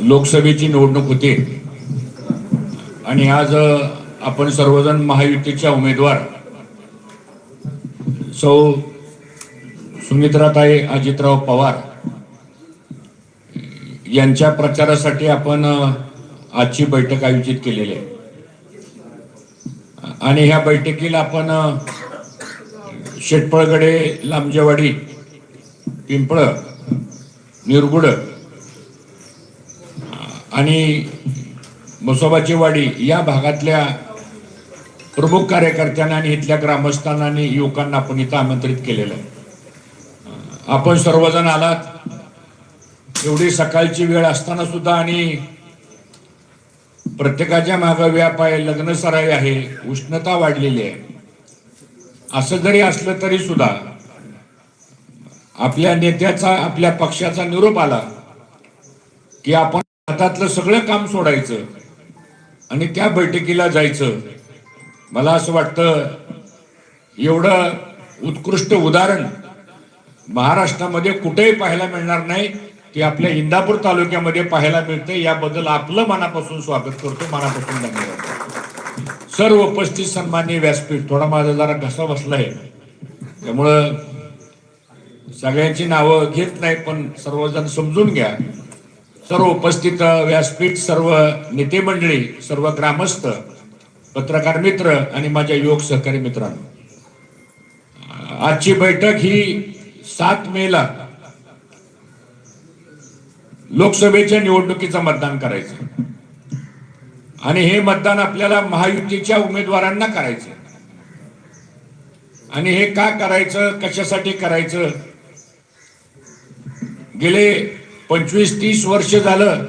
लोकसभेची निवडणूक होती. आणि आज आपण सर्वजण महायुतीच्या उमेदवार. सौ सुमित्राताई अजितराव पवार. यांच्या प्रचारासाठी आपण आजची बैठक आयोजित केलेली आहे. आणि ह्या बैठकीला आपण शेटपळगडे लांबजेवाडी पिंपळ निरगुड आणि मसोबाची वाडी या भागातल्या प्रमुख कार्यकर्त्यांना आणि इथल्या ग्रामस्थांना आणि युवकांना आपण इथं आमंत्रित केलेलं आहे. आपण सर्वजण आलात. एवढी सकाळची वेळ असताना सुद्धा आणि प्रत्येकाच्या मागं व्याप आहे लग्न सराई आहे उष्णता वाढलेली आहे. असं जरी असलं तरी सुद्धा आपल्या नेत्याचा आपल्या पक्षाचा निरोप आला की आपण हातातलं सगळं काम सोडायचं आणि त्या बैठकीला जायचं. मला असं वाटतं एवढं उत्कृष्ट उदाहरण महाराष्ट्रामध्ये कुठेही पाहायला मिळणार नाही ते आपल्या इंदापूर तालुक्यामध्ये पाहायला मिळते याबद्दल आपलं मनापासून स्वागत करतो. मनापासून धन्यवाद. सर्व उपस्थित सन्मान्य व्यासपीठ थोडा माझा जरा घसा बसलाय. त्यामुळं सगळ्यांची नावं घेत नाही पण सर्वजण समजून घ्या. सर्व उपस्थित व्यासपीठ सर्व नेते मंडळी सर्व ग्रामस्थ पत्रकार मित्र आणि माझ्या योग सहकारी मित्रांनो. आजची बैठक ही सात मेला लोकसभेच्या निवडणुकीचं मतदान करायचं. आणि हे मतदान आपल्याला महायुतीच्या उमेदवारांना करायचं. आणि हे का करायचं कशासाठी करायचं? गेले पंचवीस तीस वर्ष झालं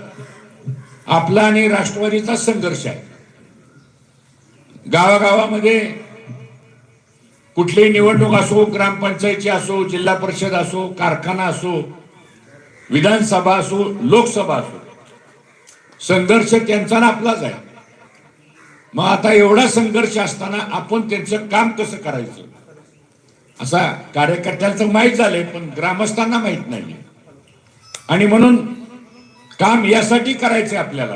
आपला आणि राष्ट्रवादीचा संघर्ष आहे. गावागावामध्ये कुठलीही निवडणूक असो ग्रामपंचायतची असो जिल्हा परिषद असो कारखाना असो विधानसभा असो लोकसभा असो संघर्ष त्यांचा ना आपलाच आहे. मग आता एवढा संघर्ष असताना आपण त्यांचं काम कसं करायचं? असा कार्यकर्त्यांचं माहीत झालंय पण ग्रामस्थांना माहीत नाही आणि म्हणून काम यासाठी करायचंय आपल्याला.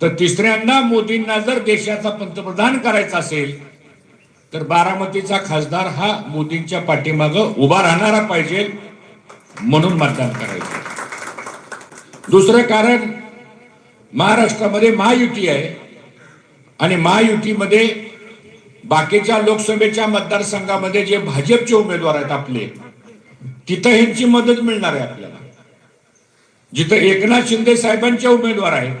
तर तिसऱ्यांदा मोदींना जर देशाचा पंतप्रधान करायचा असेल तर बारामतीचा खासदार हा मोदींच्या पाठीमागं उभा राहणारा पाहिजे म्हणून मतदान करायचं. दुसरं कारण महाराष्ट्रामध्ये महायुती आहे आणि महायुतीमध्ये बाकीच्या लोकसभेच्या मतदारसंघामध्ये जे भाजपचे उमेदवार आहेत आपले तिथं ह्यांची मदत मिळणार आहे आपल्याला. जिथं एकनाथ शिंदे साहेबांचे उमेदवार आहेत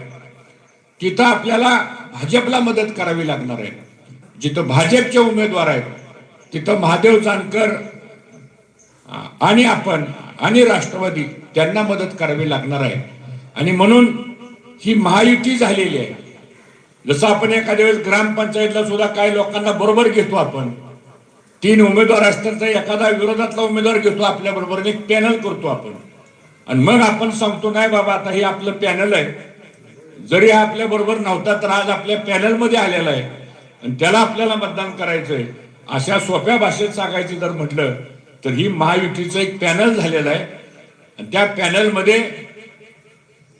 तिथं आपल्याला भाजपला मदत करावी लागणार आहे. जिथं भाजपचे उमेदवार आहेत तिथं महादेव जानकर आणि आपण आणि राष्ट्रवादी त्यांना मदत करावी लागणार आहे. आणि म्हणून ही महायुती झालेली आहे. जसं आपण एखाद्या वेळेस ग्रामपंचायतला सुद्धा काही लोकांना बरोबर घेतो आपण तीन उमेदवार असतात तर एखादा विरोधातला उमेदवार घेतो आपल्या बरोबर एक पॅनल करतो आपण. आणि मग आपण सांगतो नाही बाबा आता हे आपलं पॅनल आहे. जरी हा आपल्या बरोबर नव्हता तर आज आपल्या पॅनलमध्ये आलेला आहे. आणि त्याला आपल्याला मतदान करायचंय. अशा सोप्या भाषेत सांगायची जर म्हटलं तर ही महायुतीचं एक पॅनल झालेलं आहे. आणि त्या पॅनलमध्ये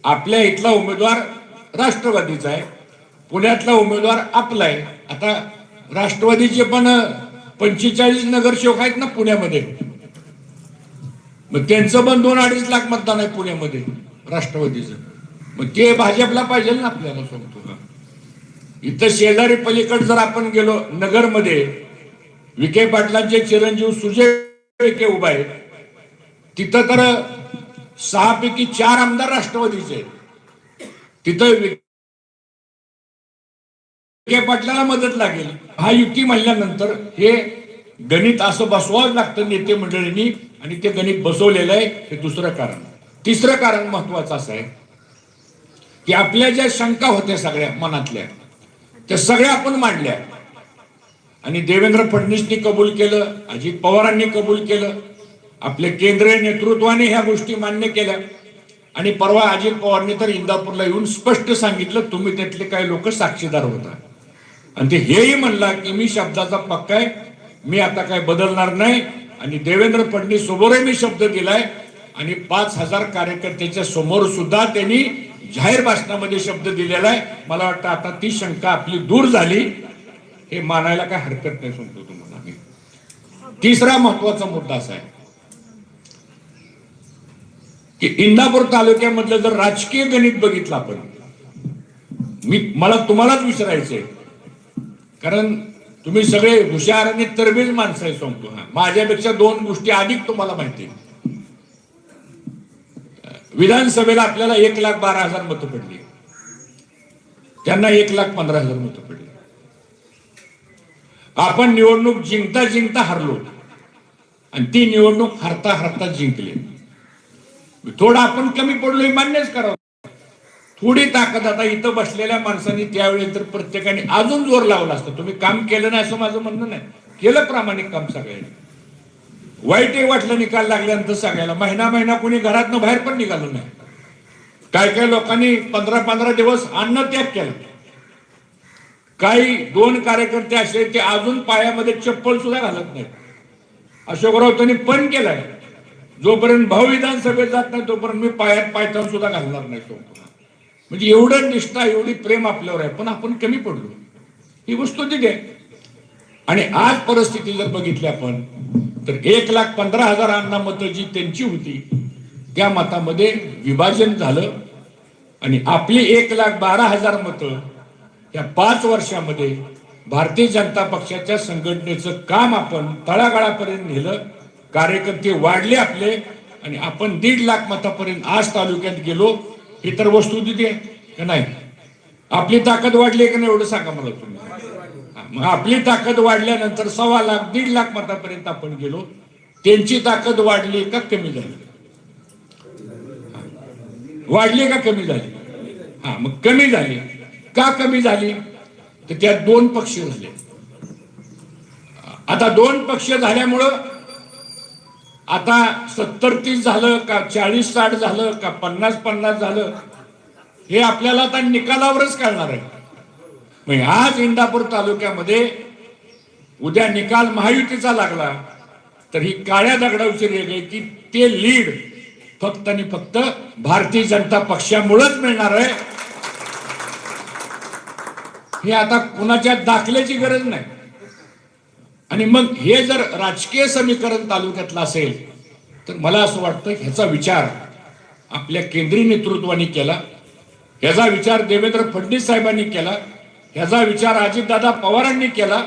आपल्या इथला उमेदवार राष्ट्रवादीचा आहे. पुण्यातला उमेदवार आपला आहे. आता राष्ट्रवादीचे पण पंचेचाळीस नगरसेवक आहेत ना पुण्यामध्ये. मग त्यांचं पण दोन अडीच लाख मतदान आहे पुण्यामध्ये राष्ट्रवादीचं. मग ते भाजपला पाहिजे ना आपल्याला सांगतो का? इथं शेजारी पलीकडे जर आपण गेलो नगरमध्ये विखे पाटलांचे चिरंजीव सुजय विखे उभा आहेत तिथं तर सहा पैकी चार आमदार राष्ट्रवादीचे आहेत. तिथं पाटलाला मदत लागेल. हा युती म्हणल्यानंतर हे गणित असं बसवावं लागतं नेते मंडळींनी आणि ते गणित बसवलेलं आहे हे दुसरं कारण. तिसरं कारण महत्वाचं असं आहे की आपल्या ज्या शंका होत्या सगळ्या मनातल्या त्या सगळ्या आपण मांडल्या. आणि देवेंद्र फडणवीसनी कबूल केलं अजित पवारांनी कबूल केलं आपले केंद्रीय नेतृत्वाने ह्या गोष्टी मान्य केल्या. आणि परवा अजित पवारनी तर इंदापूरला येऊन स्पष्ट सांगितलं तुम्ही त्यातले काही लोक साक्षीदार होता. आणि ते हेही म्हणला की मी शब्दाचा पक्का आहे. मी आता काय बदलणार नाही. आणि देवेंद्र फडणवीस समोरही मी शब्द दिलाय. आणि पाच हजार कार्यकर्त्याच्या समोर सुद्धा त्यांनी जाहीर भाषणामध्ये शब्द दिलेला आहे. मला वाटतं आता ती शंका आपली दूर झाली. हे मानायला काय हरकत नाही सांगतो तुम्हाला. मी तिसरा महत्त्वाचा मुद्दा असा आहे. की इंदापूर तालुक्यामधलं जर राजकीय गणित बघितलं आपण. मी मला तुम्हालाच विचारायचंय कारण तुम्ही सगळे हुशार आणि तरबेज माणसं आहे सांगतो हा. माझ्यापेक्षा दोन गोष्टी अधिक तुम्हाला माहिती आहेत. विधानसभेला आपल्याला एक लाख बारा हजार मतं पडली. त्यांना एक लाख पंधरा हजार मतं पडली. आपण निवडणूक जिंकता जिंकता हरलो. आणि ती निवडणूक हरता हरता जिंकली. थोडं आपण कमी पडलो हे मान्यच करावं. थोडी ताकद आता इथं बसलेल्या माणसांनी त्यावेळी तर प्रत्येकाने अजून जोर लावला असतं. तुम्ही काम केलं नाही असं माझं म्हणणं नाही. केलं प्रामाणिक काम सगळ्यांनी. वाईटही वाटलं निकाल लागल्यानंतर सगळ्याला महिना महिना कोणी घरातनं बाहेर पण निघालो नाही. काय काय लोकांनी पंधरा पंधरा दिवस अन्न त्याग केला. काही दोन कार्यकर्ते असे ते अजून पायामध्ये चप्पल सुद्धा घालत नाहीत. अशोकराव त्यांनी पण केलाय. जोपर्यंत भाऊ विधानसभेत जात नाही तोपर्यंत मी पायात पायथान सुद्धा घालणार नाही तो. म्हणजे एवढं निष्ठा एवढी प्रेम आपल्यावर आहे. पण आपण कमी पडलो. ही वस्तू तिथे आहे. आणि आज परिस्थिती जर बघितली आपण तर एक लाख पंधरा हजारांना मतं जी त्यांची होती त्या मतामध्ये विभाजन झालं. आणि आपली एक लाख बारा हजार मतं या पाच वर्षामध्ये भारतीय जनता पक्षाच्या संघटनेचं काम आपण तळागाळापर्यंत नेलं. कार्यकर्ते वाढले आपले. आणि आपण दीड लाख मतापर्यंत आज तालुक्यात गेलो. इतर वस्तू तिथे का नाही? आपली ताकद वाढली का नाही एवढं सांगा मला तुम्ही. हा, मग आपली ताकद वाढल्यानंतर सव्वा लाख दीड लाख मतापर्यंत आपण गेलो. त्यांची ताकद वाढली का कमी झाली? वाढली का कमी झाली? हा मग कमी झाली. का कमी झाली? तर त्यात दोन पक्ष झाले. आता दोन पक्ष झाल्यामुळं आता सत्तर तीस झालं का चाळीस साठ झालं का पन्नास पन्नास झालं हे आपल्याला आता निकालावरच कळणार आहे. आज इंदापूर तालुक्यामध्ये उद्या निकाल महायुतीचा लागला तर ही काळ्या दगडावची रेग आहे की ते लीड फक्त आणि फक्त भारतीय जनता पक्षामुळेच मिळणार आहे. हे आता कुणाच्या दाखल्याची गरज नाही. आणि मग हे जर राजकीय समीकरण तालुक्यातलं असेल तर मला असं वाटतं ह्याचा विचार आपल्या केंद्रीय नेतृत्वाने केला ह्याचा विचार देवेंद्र फडणवीस साहेबांनी केला ह्याचा विचार अजितदादा पवारांनी केला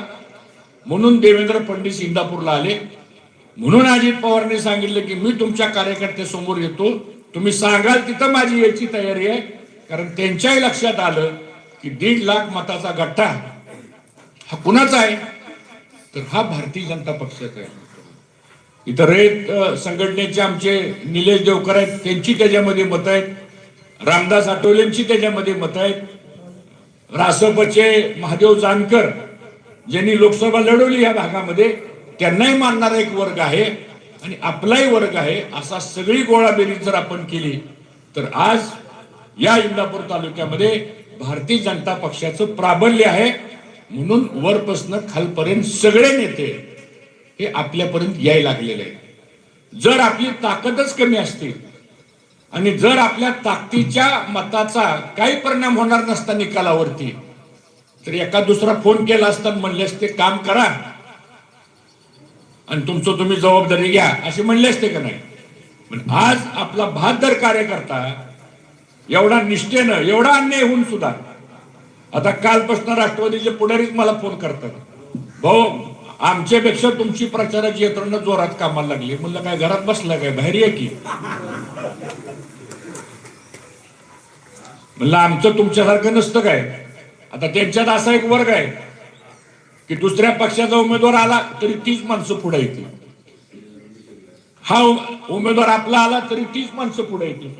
म्हणून देवेंद्र फडणवीस इंदापूरला आले. म्हणून अजित पवारांनी सांगितलं की मी तुमच्या कार्यकर्त्यासमोर येतो तुम्ही सांगाल तिथं माझी याची तयारी आहे. कारण त्यांच्याही लक्षात आलं की दीड लाख मताचा गठ्ठा हा कुणाचा आहे? तर हा भारतीय जनता पक्षाचा आहे. इतर संघटनेचे आमचे निलेश देवकर आहेत त्यांची त्याच्यामध्ये मत आहेत. रामदास आठवलेंची त्याच्यामध्ये मत आहेत. रासपचे महादेव जानकर ज्यांनी लोकसभा लढवली या भागामध्ये त्यांनाही मानणारा एक वर्ग आहे आणि आपलाही वर्ग आहे असा सगळी गोळाबेरीज जर आपण केली तर आज या इंदापूर तालुक्यामध्ये भारतीय जनता पक्षाचं प्राबल्य आहे. म्हणून वरपासनं खालपर्यंत सगळे नेते हे आपल्यापर्यंत यायला लागलेले आहेत. जर आपली ताकदच कमी असते आणि जर आपल्या ताकदीच्या मताचा काही परिणाम होणार नसता निकालावरती तर एका दुसरा फोन केला असता म्हणले असते काम करा. आणि तुमचं तुम्ही जबाबदारी घ्या असे म्हणले असते का नाही? पण आज आपला बहादर कार्यकर्ता एवढा निष्ठेनं एवढा अन्याय होऊन सुद्धा आता कालपासून राष्ट्रवादीचे पुढारीच मला फोन करतात. भाऊ आमच्यापेक्षा तुमची प्रचाराची यंत्रणा जोरात कामाला लागली. म्हणलं काय घरात बसला काय? बाहेर ये की. म्हणलं आमचं तुमच्यासारखं नसतं काय? आता त्यांच्यात असा एक वर्ग आहे की दुसऱ्या पक्षाचा उमेदवार आला तरी तीच माणसं पुढे येतील. हा उमेदवार आपला आला तरी तीच माणसं पुढे येतील.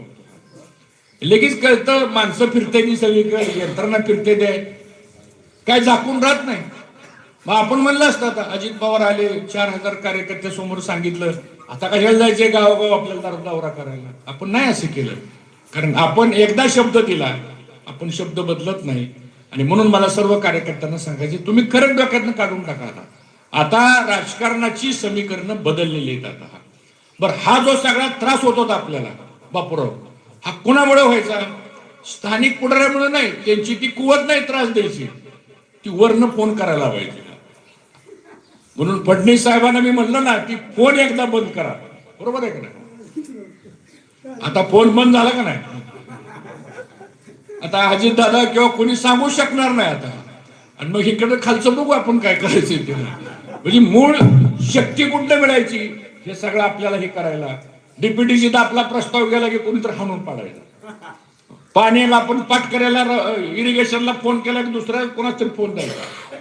लगेच कळतं माणसं फिरते की सगळीकडे यंत्रणा फिरते ते. काय झाकून राहत नाही. मग आपण म्हणलं असतं आता अजित पवार आले चार हजार कार्यकर्ते समोर सांगितलं आता कशाला जायचे गावोगाव आपल्याला दर- दौरा करायला? आपण नाही असं केलं. कारण आपण एकदा शब्द दिला आपण शब्द बदलत नाही. आणि म्हणून मला सर्व कार्यकर्त्यांना सांगायचे तुम्ही खरंच डोक्यातनं काढून टाका आता. आता राजकारणाची समीकरणं बदललेली आहेत आता. बरं हा जो सगळा त्रास होत होता आपल्याला बापूराव हा कुणामुळे व्हायचा? स्थानिक पुढाऱ्यामुळे नाही त्यांची ती कुवत नाही त्रास द्यायची. ती वरनं फोन करायला पाहिजे. म्हणून फडणवीस साहेबांना मी म्हणलं ना की फोन एकदा बंद करा. बरोबर आहे का नाही? आता फोन बंद झाला का नाही? आता अजित दादा किंवा कोणी सांगू शकणार नाही आता. आणि मग इकडे खालचं बघू आपण काय करायचं ते. म्हणजे मूळ शक्ती कुठं मिळायची? हे सगळं आपल्याला हे करायला डीपीटीसी आपला प्रस्ताव गेला की कोणीतरी हाणून पाडायला पाण्याला आपण पाठ करायला इरिगेशनला फोन केला की दुसऱ्या कोणाच तरी फोन द्यायचा.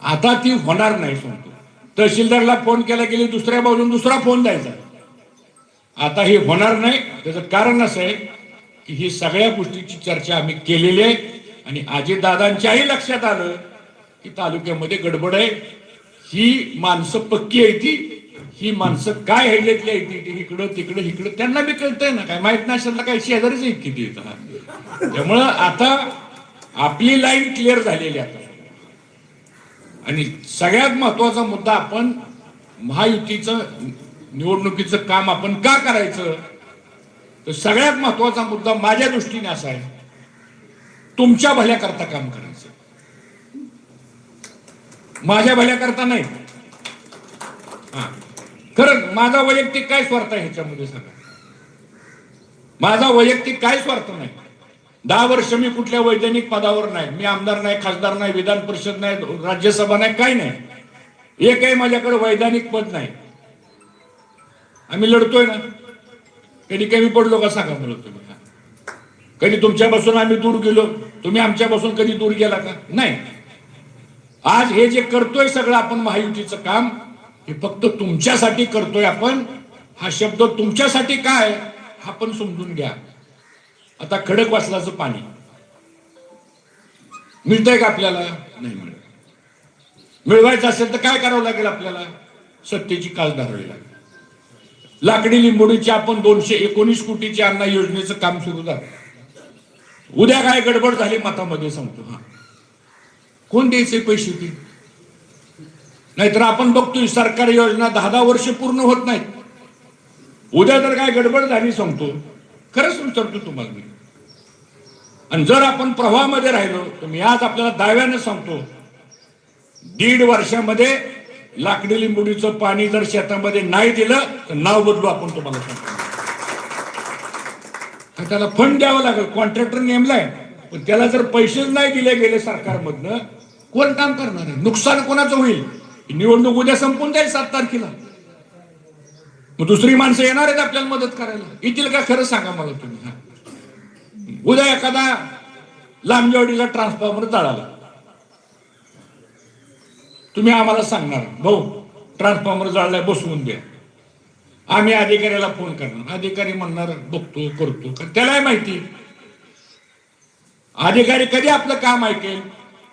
आता ती होणार नाही सांगतो तहसीलदारला फोन केला गेली दुसऱ्या बाजून दुसरा फोन द्यायचा. आता हे होणार नाही. त्याचं कारण असं आहे की ही सगळ्या गोष्टीची चर्चा आम्ही केलेली आहे आणि आजीदादांच्याही लक्षात आलं की तालुक्यामध्ये गडबड आहे. ही माणसं पक्की आहे ती. ही माणसं काय ह्याच्यातली आहे ती? इकडं तिकडं इकडं. त्यांना बी कळतंय ना काय? माहीत नाही असेल ना काय शेजारीच आहेत किती इथं. त्यामुळं आता आपली लाईन क्लिअर झालेली आहे आता. आणि सगळ्यात महत्त्वाचा मुद्दा आपण महायुतीचं निवडणुकीचं काम आपण का करायचं? तर सगळ्यात महत्त्वाचा मुद्दा माझ्या दृष्टीने असा आहे. तुमच्या भल्याकरता काम करायचं. माझ्या भल्याकरता नाही. हा. खरं माझा वैयक्तिक काय स्वार्थ आहे ह्याच्यामध्ये सांगा. माझा वैयक्तिक काय स्वार्थ नाही? दहा वर्ष मी कुठल्या वैज्ञानिक पदावर नाही. मी आमदार नाही खासदार नाही विधान परिषद नाही राज्यसभा नाही काही नाही. एकही माझ्याकडे वैधानिक पद नाही. आम्ही लढतोय ना? कधी कमी पडलो का सांगा मला तुम्ही. कधी तुमच्यापासून आम्ही दूर गेलो? तुम्ही आमच्यापासून कधी दूर गेला का? नाही. आज हे जे करतोय सगळं आपण महायुतीचं काम हे फक्त तुमच्यासाठी करतोय आपण. हा शब्द तुमच्यासाठी काय हा पण समजून घ्या. आता खडक वाचलाचं पाणी. मिळतंय का आपल्याला? नाही मिळत. मिळवायचं असेल तर काय करावं लागेल आपल्याला? सत्तेची काल धरावी लागेल. लाकडी लिंबोडीची आपण दोनशे एकोणीस कोटीची अण्णा योजनेचं काम सुरू झालं. उद्या काय गडबड झाली मतामध्ये सांगतो हा. कोण द्यायचे पैसे ते? नाहीतर आपण बघतोय सरकारी योजना दहा दहा वर्ष पूर्ण होत नाहीत. उद्या जर काय गडबड झाली सांगतो खरंच विचारतो तुम्हाला मी. आणि जर आपण प्रवाहामध्ये राहिलो तर मी आज आपल्याला दाव्यानं सांगतो दीड वर्षामध्ये लाकडी लिंबुडीचं पाणी जर शेतामध्ये नाही दिलं तर नाव बदलू आपण तुम्हाला सांगतो. तर त्याला फंड द्यावं लागेल कॉन्ट्रॅक्टर नेमलाय. पण त्याला जर पैसेच नाही दिले गेले सरकारमधनं कोण काम करणार आहे? नुकसान कोणाचं होईल? निवडणूक उद्या संपून जाईल सात तारखेला. मग दुसरी माणसं येणार आहेत आपल्याला मदत करायला. येतील का? खरं सांगा मला तुम्ही हा. उद्या एखादा लांबजेवाडीचा ट्रान्सफॉर्मर जळाला. तुम्ही आम्हाला सांगणार भाऊ ट्रान्सफॉर्मर जळलाय बसवून द्या. आम्ही अधिकाऱ्याला फोन करणार. अधिकारी म्हणणार बघतो करतो त्यालाही माहिती अधिकारी कधी आपलं काम ऐकेल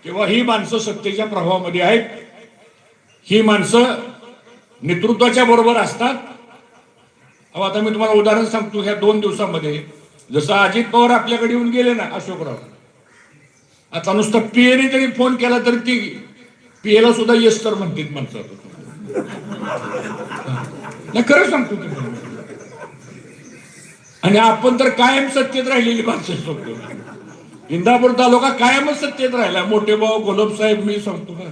किंवा ही माणसं सत्तेच्या प्रभावामध्ये आहेत. ही माणसं नेतृत्वाच्या बरोबर असतात. अहो आता मी तुम्हाला उदाहरण सांगतो ह्या दोन दिवसामध्ये. जसं अजित पवार आपल्याकडे येऊन गेले ना अशोकराव. आता नुसतं पीएने जरी फोन केला तरी ती पीएला सुद्धा येस तर म्हणतील माणसं. नाही खरं सांगतो तुम्ही आणि आपण तर कायम सत्तेत राहिलेली माणसं सांगतो इंदापूर तालुका कायमच सत्तेत राहिला. मोठे भाऊ गोलब साहेब मी सांगतो. का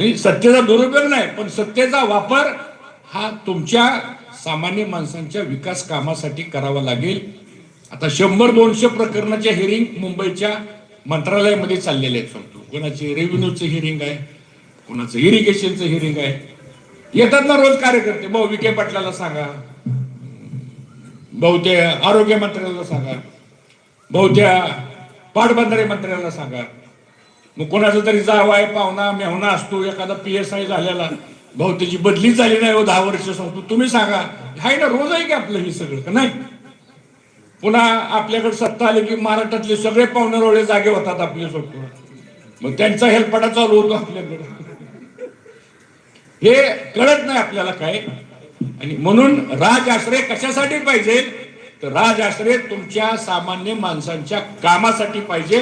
म्हणजे सत्तेचा दुरुपयोग नाही पण सत्तेचा वापर हा तुमच्या सामान्य माणसांच्या विकास कामासाठी करावा लागेल. आता शंभर दोनशे प्रकरणाच्या हिअरिंग मुंबईच्या मंत्रालयामध्ये चाललेले आहेत सांगतो कोणाचे रेव्हेन्यूचं हिअरिंग आहे कोणाचं इरिगेशनचं हिअरिंग आहे. येतात ना रोज कार्यकर्ते. भाऊ विखे पाटलाला सांगा. भाऊ ते आरोग्य मंत्र्याला सांगा. भाऊ त्या पाटबंधारे मंत्र्याला सांगा. मग कोणाचा तरी जावा आहे पाहुणा मेहुणा असतो एखादा पी एस आय झालेला. भाऊ त्याची बदली झाली नाही हो दहा वर्ष सांगतो तुम्ही सांगा हाय ना रोज आहे की आपलं हे सगळं? का नाही? पुन्हा आपल्याकडे सत्ता आली की महाराष्ट्रातले सगळे पाहुणे रोळे जागे होतात आपले सोडतो मग त्यांचा हेलपाटा चालू होतो आपल्याकडे. हे कळत नाही आपल्याला काय. आणि म्हणून राज आश्रय कशासाठी पाहिजे? तर राज आश्रय तुमच्या सामान्य माणसांच्या कामासाठी पाहिजे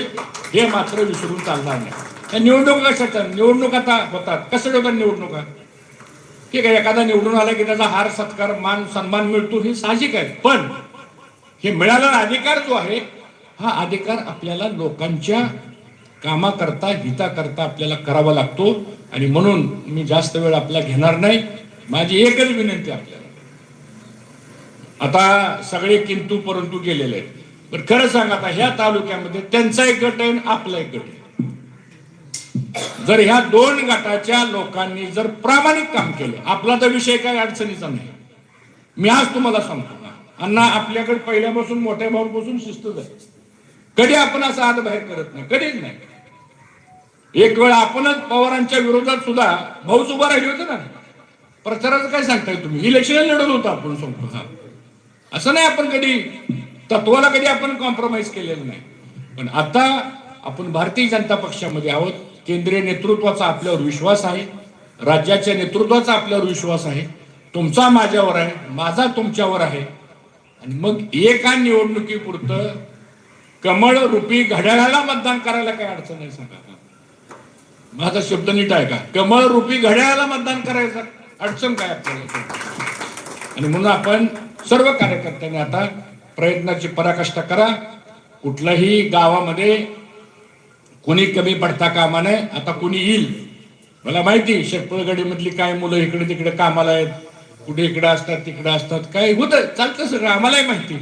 हे मात्र विसरून चालणार नाही. त्या निवडणुका कशाच्या निवडणूक आता होतात. कसं होतात निवडणुका? ठीक आहे एखादा निवडून आला की त्याचा हार सत्कार मान सन्मान मिळतो हे साहजिक आहे. पण हे मिळालेला अधिकार जो आहे हा अधिकार आपल्याला लोकांच्या कामाकरता हिताकरता आपल्याला करावा लागतो. आणि म्हणून मी जास्त वेळ आपला घेणार नाही. माझी एकच विनंती आपल्याला. आता सगळे किंतू परंतु गेलेले आहेत. पण खरं सांगा आता ह्या तालुक्यामध्ये त्यांचा एक गट आहे आणि आपला एक गट आहे. जर ह्या दोन गटाच्या लोकांनी जर प्रामाणिक काम केलं आपला तर विषय काही अडचणीचा नाही. मी आज तुम्हाला सांगतो अण्णा आपल्याकडे पहिल्यापासून मोठ्या भाऊपासून शिस्तच आहे. कधी आपण असं हात बाहेर करत नाही कधीच नाही. एक वेळ आपणच पवारांच्या विरोधात सुद्धा भाऊच उभा राहिले होते ना. प्रचाराचं काय सांगताय तुम्ही? इलेक्शन लढत होतं आपण सांगतो हा असं नाही आपण कधी तत्वाला कधी आपण कॉम्प्रोमाइज केलेलं नाही. पण आता आपण भारतीय जनता पक्षामध्ये आहोत. केंद्रीय नेतृत्वाचा आपल्यावर विश्वास आहे. राज्याच्या नेतृत्वाचा आपल्यावर विश्वास आहे. तुमचा माझ्यावर आहे. माझा तुमच्यावर आहे. आणि मग एका निवडणुकीपुरतं कमळ रुपी घड्याळाला मतदान करायला काय अडचण आहे सांगा. माझा शब्द नीट आहे का? कमळ रुपी घड्याळाला मतदान करायचं अडचण काय आपल्याला? आणि म्हणून आपण सर्व कार्यकर्त्यांनी आता प्रयत्नाची पराकाष्ठा करा. कुठल्याही गावामध्ये कोणी कमी पडता कामा नये. आता कोणी येईल. मला माहिती शेतपळगडीमधली काय मुलं इकडे तिकडे कामाला आहेत. कुठे इकडे असतात तिकडे असतात. काय होत चालतं सगळं. आम्हालाही माहिती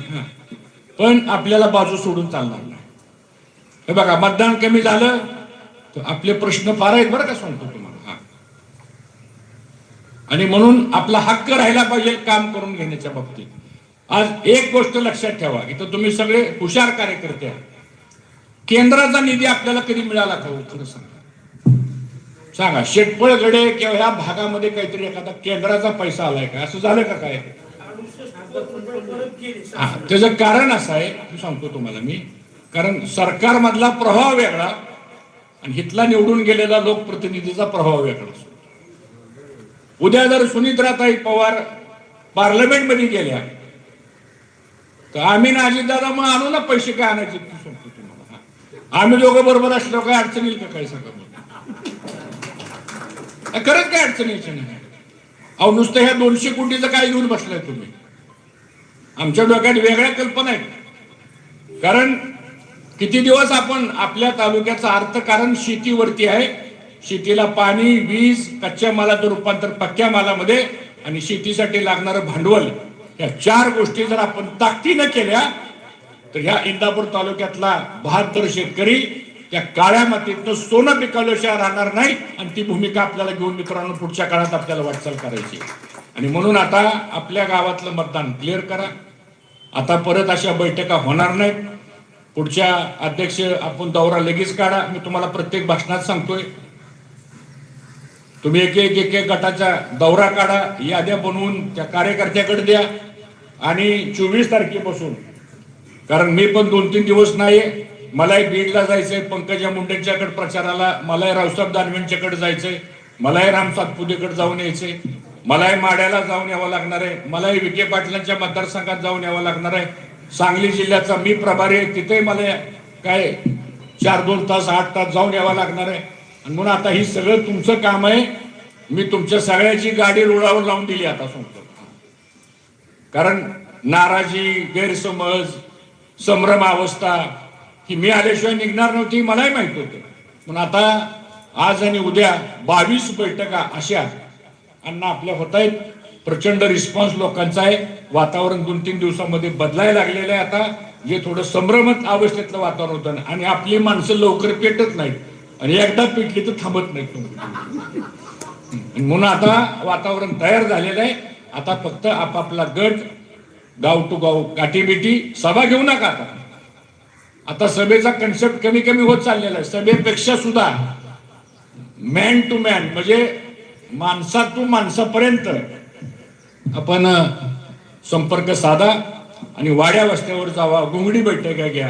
पण आपल्याला बाजू सोडून चालणार नाही. हे बघा मतदान कमी झालं तर आपले प्रश्न फार आहेत बरं का सांगतो तुम्हाला. आणि म्हणून आपला हक्क राहिला पाहिजे काम करून घेण्याच्या बाबतीत. आज एक गोष्ट लक्षात ठेवा इथं तुम्ही सगळे हुशार कार्यकर्ते आहात. केंद्राचा निधी आपल्याला कधी मिळाला का हो? खरं सांगा. सांगा शेटपळगडे किंवा ह्या भागामध्ये काहीतरी एखादा केंद्राचा पैसा आलाय का? असं झालं का काय? हा त्याचं कारण असं आहे सांगतो तुम्हाला मी कारण सरकारमधला प्रभाव वेगळा आणि हिथला निवडून गेलेला लोकप्रतिनिधीचा प्रभाव वेगळा असतो. उद्या जर सुनित्राताई पवार पार्लमेंटमध्ये गेल्या तर आम्ही ना अजितदादा मग आणू ना पैसे काय आणायचे तू सांगतो तुम्हाला. आम्ही दोघं बरोबर असलो काय अडचण येईल का काय सांगा खरंच काय अडचण यायची नाही. अहो नुसतं ह्या दोनशे कोटीचं काय घेऊन बसलाय तुम्ही? आमच्या डोक्यात वेगळ्या कल्पना आहेत. कारण किती दिवस आपण आपल्या तालुक्याचं अर्थकारण शेतीवरती आहे शेतीला पाणी वीज कच्च्या मालाचं रूपांतर पक्क्या मालामध्ये आणि शेतीसाठी लागणारं भांडवल या चार गोष्टी जर आपण ताकदीनं केल्या तर ह्या इंदापूर तालुक्यातला बहात्तर शेतकरी त्या काळ्या मातीतनं सोनं पिकवल्याशिवाय राहणार नाही आणि ती भूमिका आपल्याला घेऊन मित्रांनो पुढच्या काळात आपल्याला वाटचाल करायची. आणि म्हणून आता आपल्या गावातलं मतदान क्लिअर करा. आता परत अशा बैठका होणार नाहीत. पुढच्या अध्यक्ष आपण दौरा लगेच काढा. मी तुम्हाला प्रत्येक भाषणात सांगतोय तुम्ही एक एक एक एक गटाचा दौरा काढा याद्या बनवून त्या कार्यकर्त्याकडे द्या. आणि चोवीस तारखेपासून कारण मी पण दोन तीन दिवस नाही मलाही बीडला जायचंय पंकजा मुंडेंच्याकडे प्रचाराला मलाही रावसाहेब दानवेंच्याकडे जायचंय मलाही राम सातपुतेकडे जाऊन यायचंय मलाही माड्याला जाऊन यावं लागणार आहे मलाही विखे पाटलांच्या मतदारसंघात जाऊन यावं लागणार आहे. सांगली जिल्ह्याचा मी प्रभारी आहे तिथेही मला काय चार दोन तास आठ तास जाऊन यावं लागणार आहे. आणि म्हणून आता ही सगळं तुमचं काम आहे. मी तुमच्या सगळ्याची गाडी रुळावर लावून दिली आता सांगतो कारण नाराजी गैरसमज संभ्रम अवस्था ही मी आल्याशिवाय निघणार नव्हती मलाही माहीत होतं. पण आता आज आणि उद्या बावीस बैठका अशा अण्णा आपल्या होत आहेत. प्रचंड रिस्पॉन्स लोकांचा आहे. वातावरण दोन तीन दिवसामध्ये बदलायला लागलेलं आहे आता. जे थोडं संभ्रमत अवस्थेतलं वातावरण होतं आणि आपली माणसं लवकर पेटत नाहीत. आणि एकदा पेटली तर थांबत नाहीत तुम्ही. म्हणून आता वातावरण तयार झालेलं आहे. आता फक्त आपापला गट गाव टू गाव गाठीबिटी सभा घेऊ नका आता. आता सभेचा कन्सेप्ट कमी कमी होत चाललेला आहे. सभेपेक्षा सुद्धा मॅन टू मॅन म्हणजे माणसा टू माणसापर्यंत आपण संपर्क साधा आणि वाड्या वस्त्यावर जावा घुंगडी बैठका घ्या.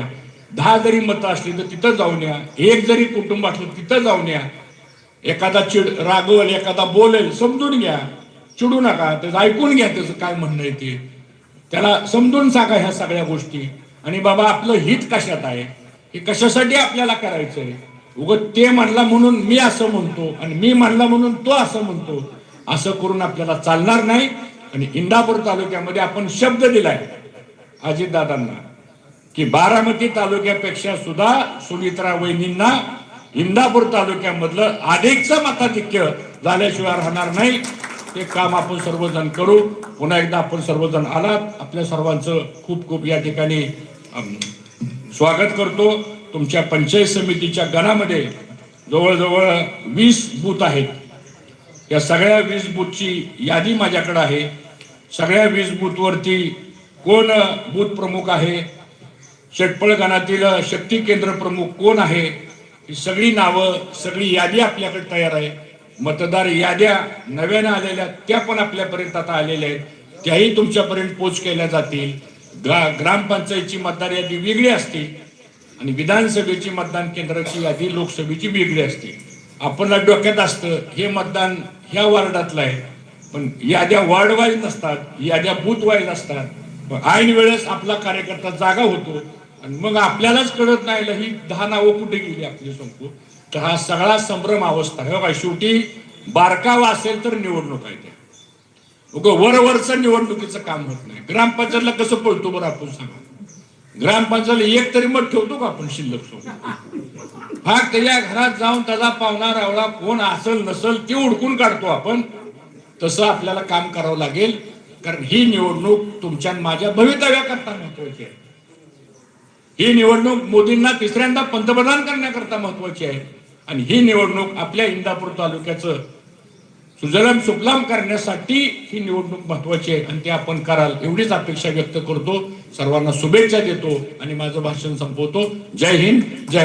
दहा जरी मतं असली तर तिथं जाऊन या. एक जरी कुटुंब असलं तिथं जाऊन या. एखादा चिड रागवल एखादा बोलेल समजून घ्या. चिडू नका. त्याचं ऐकून घ्या त्याचं काय म्हणणं आहे ते. त्याला समजून सांगा ह्या सगळ्या गोष्टी. आणि बाबा आपलं हित कशात आहे? हे कशासाठी आपल्याला करायचं आहे उगत ते म्हणला म्हणून मी असं म्हणतो आणि मी म्हणला म्हणून तो असं म्हणतो. असं करून आपल्याला चालणार नाही. आणि इंदापूर तालुक्यामध्ये आपण शब्द दिलाय. अजितदादांना. की बारामती तालुक्यापेक्षा सुद्धा सुमित्रा वहिनींना इंदापूर तालुक्यामधलं अधिकचं मताधिक्य झाल्याशिवाय राहणार नाही. ते काम आपण सर्वजण करू. पुन्हा एकदा आपण सर्वजण आलात. आपल्या सर्वांचं खूप खूप या ठिकाणी स्वागत करतो. तुमच्या पंचायत समितीच्या गणामध्ये जवळजवळ वीस बूथ आहेत. या सगळ्या वीस बूथची यादी माझ्याकडे आहे. सगळ्या वीस बूथवरती कोण बूथ प्रमुख आहे? षटपळगणातील शक्ती केंद्र प्रमुख कोण आहे? ही सगळी नावं सगळी यादी आपल्याकडे तयार आहे. मतदार याद्या नव्यानं आलेल्या त्या पण आपल्यापर्यंत आता आलेल्या आहेत. त्याही तुमच्यापर्यंत पोच केल्या जातील. ग्रा ग्रामपंचायतची मतदार यादी वेगळी असते आणि विधानसभेची मतदान केंद्राची यादी लोकसभेची वेगळी असते आपल्याला डोक्यात असतं हे मतदान ह्या वार्डातलं आहे. पण याद्या वार्ड वाईज नसतात याद्या बूथ वाईज असतात. ऐन वेळेस आपला कार्यकर्ता जागा होतो आणि मग आपल्यालाच कळत नाही ही दहा नावं कुठे गेली आपली संपू तर हा सगळा संभ्रम अवस्था आहे. बघा शेवटी बारकावा असेल तर निवडणूक आहे त्या उगं वरवरचं निवडणुकीचं काम होत नाही. ग्रामपंचायतला कसं पळतो बरं आपण सांगा? ग्रामपंचायतला एक तरी मत ठेवतो का आपण शिल्लक सोबत? हा त्याच्या घरात जाऊन त्याचा पाहुणा रावळा कोण असल नसल ते उडकून काढतो आपण. तसं आपल्याला काम करावं लागेल. कारण ही निवडणूक तुमच्या माझ्या माझ्या भवितव्याकरता महत्वाची आहे. ही निवडणूक मोदींना तिसऱ्यांदा पंतप्रधान करण्याकरता महत्वाची आहे. आणि ही निवडणूक आपल्या इंदापूर तालुक्याचं सुजलाम सुफलाम करण्यासाठी ही निवडणूक महत्वाची आहे. आणि ते आपण कराल एवढीच अपेक्षा व्यक्त करतो. सर्वांना शुभेच्छा देतो आणि माझं भाषण संपवतो. जय हिंद जय